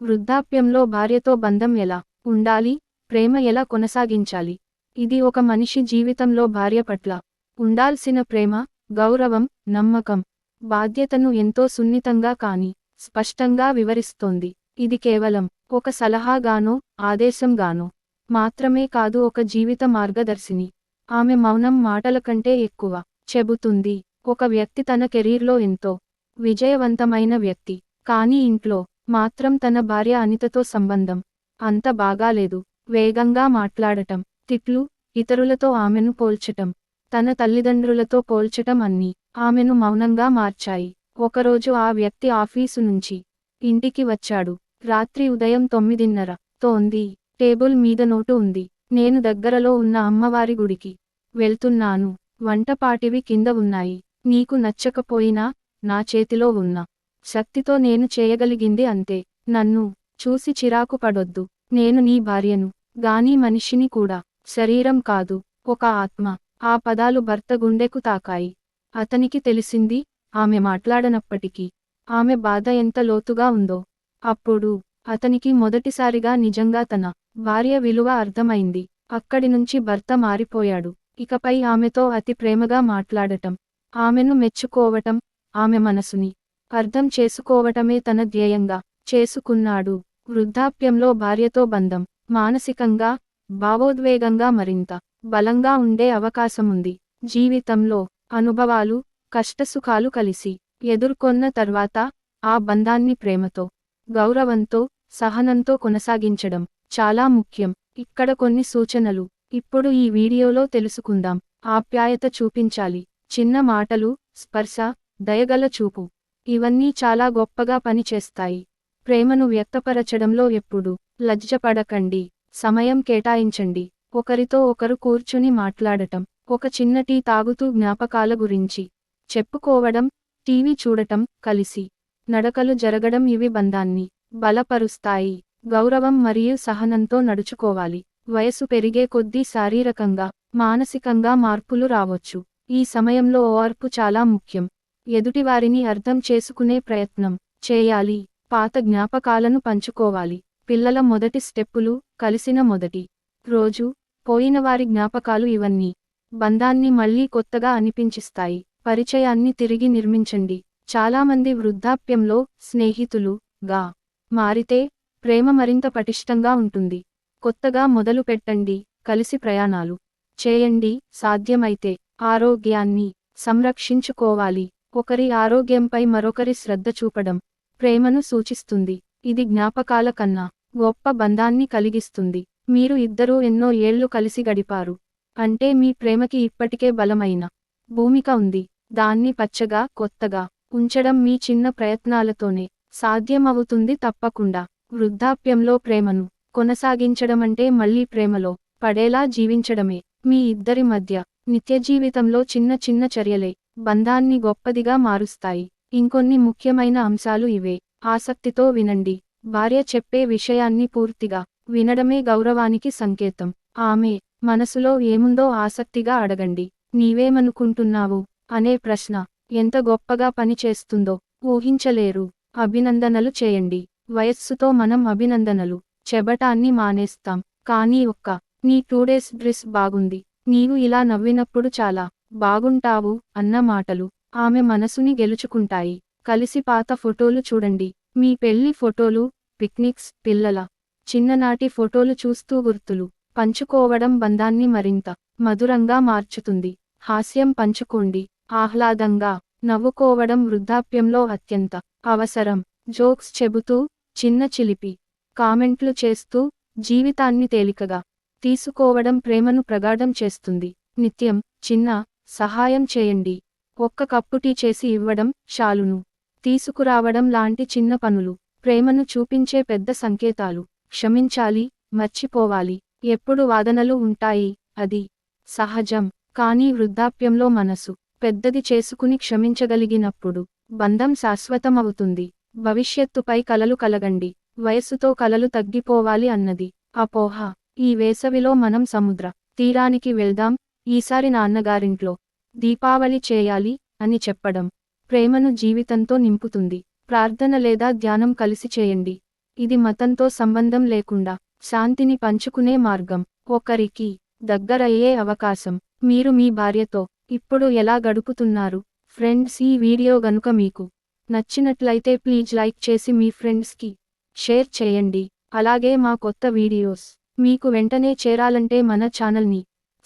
వృద్ధాప్యంలో భార్యతో బంధం ఎలా? ఉండాలి ప్రేమ ఎలా కొనసాగించాలి? ఇది ఒక మనిషి జీవితంలో భార్య పట్ల ఉండాల్సిన ప్రేమ గౌరవం నమ్మకం. బాధ్యతను ఎంతో సున్నితంగా కాని స్పష్టంగా వివరిస్తోంది. ఇది కేవలం ఒక సలహాగానో ఆదేశంగానో మాత్రమే కాదు ఒక జీవిత మార్గదర్శిని. ఆమె మౌనం మాటల కంటే ఎక్కువ చెబుతుంది. ఒక వ్యక్తి తన కెరీర్లో ఎంతో విజయవంతమైన వ్యక్తి. కానీ ఇంట్లో మాత్రం తన భార్య అనితతో సంబంధం. అంత బాగాలేదు. వేగంగా మాట్లాడటం. తిట్లు ఇతరులతో ఆమెను పోల్చటం. తన తల్లిదండ్రులతో పోల్చటం అన్నీ ఆమెను మౌనంగా మార్చాయి. ఒకరోజు ఆ వ్యక్తి ఆఫీసు నుంచి ఇంటికి వచ్చాడు. రాత్రి ఉదయం తొమ్మిదిన్నర. తోంది. టేబుల్ మీద నోటు ఉంది. నేను దగ్గరలో ఉన్న అమ్మవారి గుడికి వెళ్తున్నాను. వంటపాటివి కింద ఉన్నాయి. నీకు నచ్చకపోయినా నా చేతిలో ఉన్న. శక్తితో నేను చేయగలిగింది అంతే. నన్ను చూసి చిరాకు పడొద్దు. నేను నీ భార్యను గాని మనిషిని కూడా. శరీరం కాదు ఒక ఆత్మ. ఆ పదాలు భర్త గుండెకు తాకాయి. అతనికి తెలిసింది ఆమె మాట్లాడనప్పటికీ. ఆమె బాధ ఎంత లోతుగా ఉందో. అప్పుడు అతనికి మొదటిసారిగా నిజంగా తన భార్య విలువ అర్థమైంది. అక్కడి నుంచి భర్త మారిపోయాడు. ఇకపై ఆమెతో అతి ప్రేమగా మాట్లాడటం ఆమెను మెచ్చుకోవటం ఆమె మనసుని అర్థం చేసుకోవటమే తన ధ్యేయంగా చేసుకున్నాడు. వృద్ధాప్యంలో భార్యతో బంధం. మానసికంగా భావోద్వేగంగా మరింత బలంగా ఉండే అవకాశముంది. జీవితంలో అనుభవాలు కష్టసుఖాలు కలిసి ఎదుర్కొన్న తర్వాత ఆ బంధాన్ని ప్రేమతో గౌరవంతో సహనంతో కొనసాగించడం చాలా ముఖ్యం. ఇక్కడ కొన్ని సూచనలు. ఇప్పుడు ఈ వీడియోలో తెలుసుకుందాం. ఆప్యాయత చూపించాలి. చిన్న మాటలు స్పర్శ దయగల చూపు. ఇవన్నీ చాలా గొప్పగా పనిచేస్తాయి. ప్రేమను వ్యక్తపరచడంలో ఎప్పుడు లజ్జపడకండి. సమయం కేటాయించండి. ఒకరితో ఒకరు కూర్చుని మాట్లాడటం ఒక చిన్న టీ తాగుతూ జ్ఞాపకాల గురించి చెప్పుకోవడం టీవీ చూడటం కలిసి నడకలు జరగడం ఇవి బంధాన్ని బలపరుస్తాయి. గౌరవం మరియు సహనంతో నడుచుకోవాలి. వయసు పెరిగే కొద్దీ శారీరకంగా మానసికంగా మార్పులు రావచ్చు. ఈ సమయంలో ఓర్పు చాలా ముఖ్యం. ఎదుటివారిని అర్థం చేసుకునే ప్రయత్నం చేయాలి. పాత జ్ఞాపకాలను పంచుకోవాలి. పిల్లల మొదటి స్టెప్పులు కలిసిన మొదటి రోజు పోయినవారి జ్ఞాపకాలు ఇవన్నీ బంధాన్ని మళ్ళీ కొత్తగా అనిపించిస్తాయి. పరిచయాన్ని తిరిగి నిర్మించండి. చాలామంది వృద్ధాప్యంలో స్నేహితులు గా మారితే ప్రేమ మరింత పటిష్టంగా ఉంటుంది. కొత్తగా మొదలు పెట్టండి. కలిసి ప్రయాణాలు చేయండి. సాధ్యమైతే ఆరోగ్యాన్ని సంరక్షించుకోవాలి. ఒకరి ఆరోగ్యంపై మరొకరి శ్రద్ధ చూపడం ప్రేమను సూచిస్తుంది. ఇది జ్ఞాపకాల కన్నా గొప్ప బంధాన్ని కలిగిస్తుంది. మీరు ఇద్దరూ ఎన్నో ఏళ్ళు కలిసి గడిపారు. అంటే మీ ప్రేమకి ఇప్పటికే బలమైన భూమిక ఉంది. దాన్ని పచ్చగా కొత్తగా ఉంచడం మీ చిన్న ప్రయత్నాలతోనే సాధ్యమవుతుంది తప్పకుండా. వృద్ధాప్యంలో ప్రేమను కొనసాగించడమంటే మళ్ళీ ప్రేమలో పడేలా జీవించడమే. మీ ఇద్దరి మధ్య నిత్య జీవితంలో చిన్న చిన్న చర్యలే బంధాన్ని గొప్పదిగా మారుస్తాయి. ఇంకొన్ని ముఖ్యమైన అంశాలు ఇవే. ఆసక్తితో వినండి. భార్య చెప్పే విషయాన్ని పూర్తిగా వినడమే గౌరవానికి సంకేతం. ఆమె మనసులో ఏముందో ఆసక్తిగా అడగండి. నీవేమనుకుంటున్నావు? అనే ప్రశ్న. ఎంత గొప్పగా పనిచేస్తుందో ఊహించలేరు. అభినందనలు చేయండి. వయస్సుతో మనం అభినందనలు చెబటాన్ని మానేస్తాం. కానీ ఒక్క నీ టూ డేస్ డ్రెస్ బాగుంది. నీవు ఇలా నవ్వినప్పుడు చాలా బాగుంటావు అన్న మాటలు ఆమె మనసుని గెలుచుకుంటాయి. కలిసి పాత ఫోటోలు చూడండి. మీ పెళ్ళి ఫోటోలు పిక్నిక్స్ పిల్లల చిన్ననాటి ఫోటోలు చూస్తూ గుర్తులు పంచుకోవడం బంధాన్ని మరింత మధురంగా మార్చుతుంది. హాస్యం పంచుకోండి. ఆహ్లాదంగా నవ్వుకోవడం వృద్ధాప్యంలో అత్యంత అవసరం. జోక్స్ చెబుతూ చిన్న చిలిపి కామెంట్లు చేస్తూ జీవితాన్ని తేలికగా తీసుకోవడం ప్రేమను ప్రగాఢం చేస్తుంది. నిత్యం చిన్న సహాయం చేయండి. ఒక్క కప్పు టీ చేసి ఇవ్వడం చాలును. తీసుకురావడం లాంటి చిన్న పనులు ప్రేమను చూపించే పెద్ద సంకేతాలు. క్షమించాలి మర్చిపోవాలి. ఎప్పుడు వాదనలు ఉంటాయి అది సహజం. కానీ వృద్ధాప్యంలో మనసు పెద్దది చేసుకుని క్షమించగలిగినప్పుడు బంధం శాశ్వతమవుతుంది. భవిష్యత్తుపై కలలు కలగండి. వయస్సుతో కలలు తగ్గిపోవాలి అన్నది అపోహ. ఈ వేసవిలో మనం సముద్ర తీరానికి వెళ్దాం ఈసారి నాన్నగారింట్లో దీపావళి చేయాలి అని చెప్పడం ప్రేమను జీవితంతో నింపుతుంది. ప్రార్థన లేదా ధ్యానం కలిసి చేయండి. ఇది మతంతో సంబంధం లేకుండా శాంతిని పంచుకునే మార్గం. ఒకరికి దగ్గరయ్యే అవకాశం. మీరు మీ భార్యతో ఇప్పుడు ఎలా గడుపుతున్నారు? ఫ్రెండ్స్ ఈ వీడియో గనుక మీకు నచ్చినట్లయితే ప్లీజ్ లైక్ చేసి మీ ఫ్రెండ్స్కి షేర్ చేయండి. అలాగే మా కొత్త వీడియోస్ మీకు వెంటనే చేరాలంటే మన ఛానల్ని